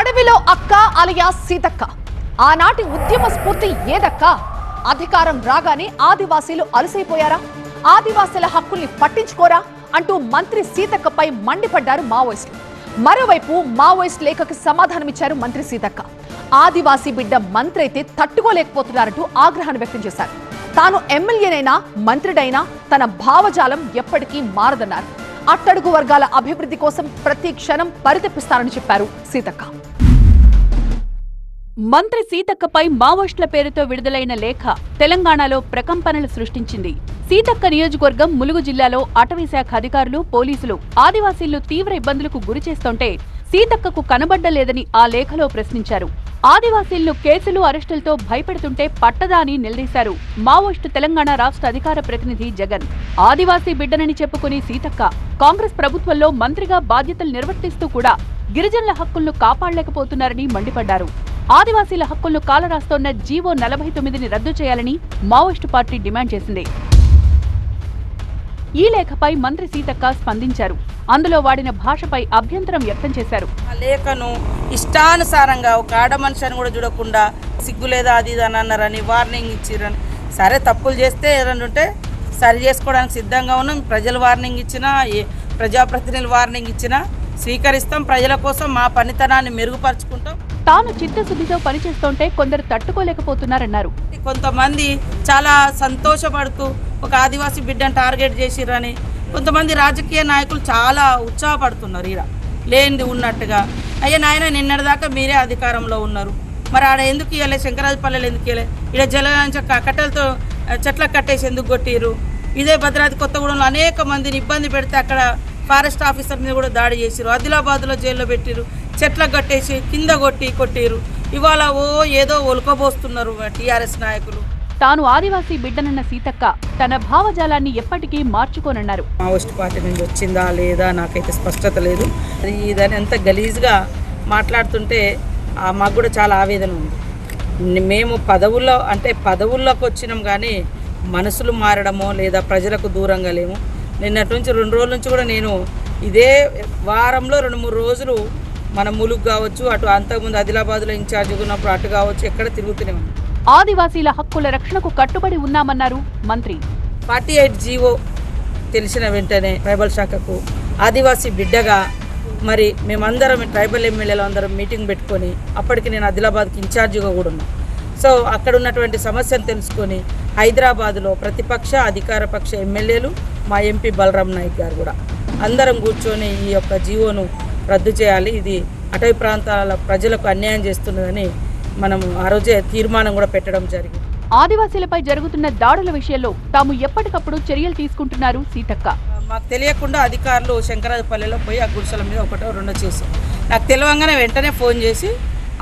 అడవిలో అక్క అలియా సీతక్క. ఆనాటి ఉద్యమ స్ఫూర్తి ఏదక్క? అధికారం రాగానే ఆదివాసీలు అలసైపోయారా? ఆదివాసీల హక్కుల్ని పట్టించుకోరా? అంటూ మంత్రి సీతక్కపై మండిపడ్డారు మావోయిస్టులు. మరోవైపు మావోయిస్ట్ లేఖకు సమాధానమిచ్చారు మంత్రి సీతక్క. ఆదివాసీ బిడ్డ మంత్రి అయితే తట్టుకోలేకపోతున్నారంటూ ఆగ్రహాన్ని వ్యక్తం చేశారు. తాను ఎమ్మెల్యేనైనా మంత్రుడైనా తన భావజాలం ఎప్పటికీ మారదన్నారు. అట్టడుగు వర్గాల అభివృద్ధి కోసం ప్రతి క్షణం పరితెప్పిస్తానని చెప్పారు సీతక్క. మంత్రి సీతక్కపై మావోయిస్టుల పేరుతో విడుదలైన లేఖ తెలంగాణలో ప్రకంపనలు సృష్టించింది. సీతక్క నియోజకవర్గం ములుగు జిల్లాలో అటవీశాఖ అధికారులు పోలీసులు ఆదివాసీలు తీవ్ర ఇబ్బందులకు గురి చేస్తుంటే సీతక్కకు కనబడ్డలేదని ఆ లేఖలో ప్రశ్నించారు. ఆదివాసీలను కేసులు అరెస్టులతో భయపెడుతుంటే పట్టదా అని నిలదీశారు మావోయిస్టు తెలంగాణ రాష్ట్ర అధికార ప్రతినిధి జగన్. ఆదివాసీ బిడ్డనని చెప్పుకుని సీతక్క కాంగ్రెస్ ప్రభుత్వంలో మంత్రిగా బాధ్యతలు నిర్వర్తిస్తూ కూడా గిరిజనుల హక్కులను కాపాడలేకపోతున్నారని మండిపడ్డారు. ఆదివాసీల హక్కులను కాలరాస్తోన్న జీవో నలభై తొమ్మిదిని రద్దు చేయాలని మావోయిస్టు పార్టీ డిమాండ్ చేసింది. ఈ లేఖపై మంత్రి సీతక్క స్పందించారు. అందులో వాడిన భాషపై అభ్యంతరం వ్యక్తం చేశారు. ఆ లేఖను ఇష్టానుసారంగా ఒక ఆడ మనిషి అని కూడా చూడకుండా సిగ్గు లేదా అది ఇది అని అన్నారని వార్నింగ్ ఇచ్చిరని. సరే తప్పులు చేస్తే ఏదైనా ఉంటే సరి చేసుకోవడానికి సిద్ధంగా ఉన్నాం. ప్రజలు వార్నింగ్ ఇచ్చినా ఏ ప్రజాప్రతినిధులు వార్నింగ్ ఇచ్చినా స్వీకరిస్తాం. ప్రజల కోసం మా పనితనాన్ని మెరుగుపరుచుకుంటాం. తాను చిత్తశుద్ధితో పనిచేస్తుంటే కొందరు తట్టుకోలేకపోతున్నారన్నారు. కొంతమంది చాలా సంతోషపడుతూ ఒక ఆదివాసీ బిడ్డను టార్గెట్ చేసిరని కొంతమంది రాజకీయ నాయకులు చాలా ఉత్సాహపడుతున్నారు ఈడ. లేనిది ఉన్నట్టుగా. అయ్యా నాయన నిన్నటిదాకా మీరే అధికారంలో ఉన్నారు. మరి ఆడ ఎందుకు ఇవ్వలే శంకరాజపల్లెలు ఎందుకు ఇవ్వలే ఇక్కడ జల కట్టెలతో చెట్ల చెట్లకు కట్టేసి ఎందుకు కొట్టిరు ఇదే భద్రాద్రి కొత్తగూడెంలో అనేక మందిని ఇబ్బంది పెడితే అక్కడ ఫారెస్ట్ ఆఫీసర్ మీద కూడా దాడి చేసిరు ఆదిలాబాద్లో జైల్లో పెట్టిరు చెట్లకు కట్టేసి కింద కొట్టి కొట్టిరు ఇవాళ ఓ ఏదో ఒలుకబోస్తున్నారు టీఆర్ఎస్ నాయకులు. తాను ఆదివాసీ బిడ్డనన్న సీతక్క తన భావజాలాన్ని ఎప్పటికీ మార్చుకోనన్నారు. మావోయిస్ట్ పార్టీ నుంచి వచ్చిందా లేదా నాకైతే స్పష్టత లేదు. అది ఇదని ఎంత గలీజ్గా మాట్లాడుతుంటే మాకు కూడా చాలా ఆవేదన ఉంది. మేము పదవుల్లో అంటే పదవుల్లోకి వచ్చినాం కానీ మనసులు మారడమో లేదా ప్రజలకు దూరంగా లేము నిన్నటి నుంచి రెండు రోజుల నుంచి కూడా నేను ఇదే వారంలో రెండు మూడు రోజులు మన ములుగు కావచ్చు అటు అంతకుముందు ఆదిలాబాద్లో ఇన్ఛార్జిగా ఉన్నప్పుడు అటు కావచ్చు ఎక్కడ తిరుగుతూనే ఉన్నాం. ఆదివాసీల హక్కుల రక్షణకు కట్టుబడి ఉన్నామన్నారు మంత్రి. ఫార్టీ ఎయిట్ జీవో తెలిసిన వెంటనే ట్రైబల్ శాఖకు ఆదివాసీ బిడ్డగా మరి మేమందరం ట్రైబల్ ఎమ్మెల్యేలు అందరం మీటింగ్ పెట్టుకొని అప్పటికి నేను ఆదిలాబాద్కి ఇన్ఛార్జిగా కూడా ఉన్నాను సో అక్కడ ఉన్నటువంటి సమస్యను తెలుసుకొని హైదరాబాదులో ప్రతిపక్ష అధికార పక్ష ఎమ్మెల్యేలు మా ఎంపీ బలరాం నాయక్ గారు కూడా అందరం కూర్చొని ఈ యొక్క జీవోను రద్దు చేయాలి. ఇది అటవీ ప్రాంతాల ప్రజలకు అన్యాయం చేస్తున్నదని మనం ఆ రోజే తీర్మానం కూడా పెట్టడం జరిగింది. ఆదివాసీలపై జరుగుతున్న దాడుల విషయంలో తాము ఎప్పటికప్పుడు చర్యలు తీసుకుంటున్నారు సీతక్క. మాకు తెలియకుండా అధికారులు శంకరాజపల్లిలో పోయి ఆ గుడిసెల మీద ఒకటో రెండో చేశారు. నాకు తెలియంగానే వెంటనే ఫోన్ చేసి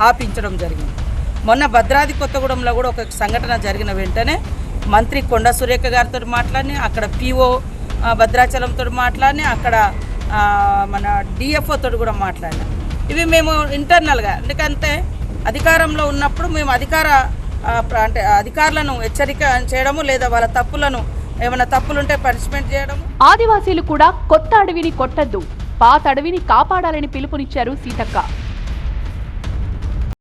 ఆపించడం జరిగింది. మొన్న భద్రాద్రి కొత్తగూడెంలో కూడా ఒక సంఘటన జరిగిన వెంటనే మంత్రి కొండ సురేఖ గారితో మాట్లాడి అక్కడ పిఓ భద్రాచలంతో మాట్లాడి అక్కడ మన డిఎఫ్ఓతో కూడా మాట్లాడాం ఇవి మేము ఇంటర్నల్గా ఎందుకంటే అధికారంలో ఉన్నప్పుడు మేము అధికార అంటే అధికారులను హెచ్చరిక చేయడము లేదా వాళ్ళ తప్పులను ఏమైనా తప్పులుంటే పనిష్మెంట్ చేయడము. ఆదివాసీలు కూడా కొత్త అడవిని కొట్టద్దు పాత అడవిని కాపాడాలని పిలుపునిచ్చారు సీతక్క.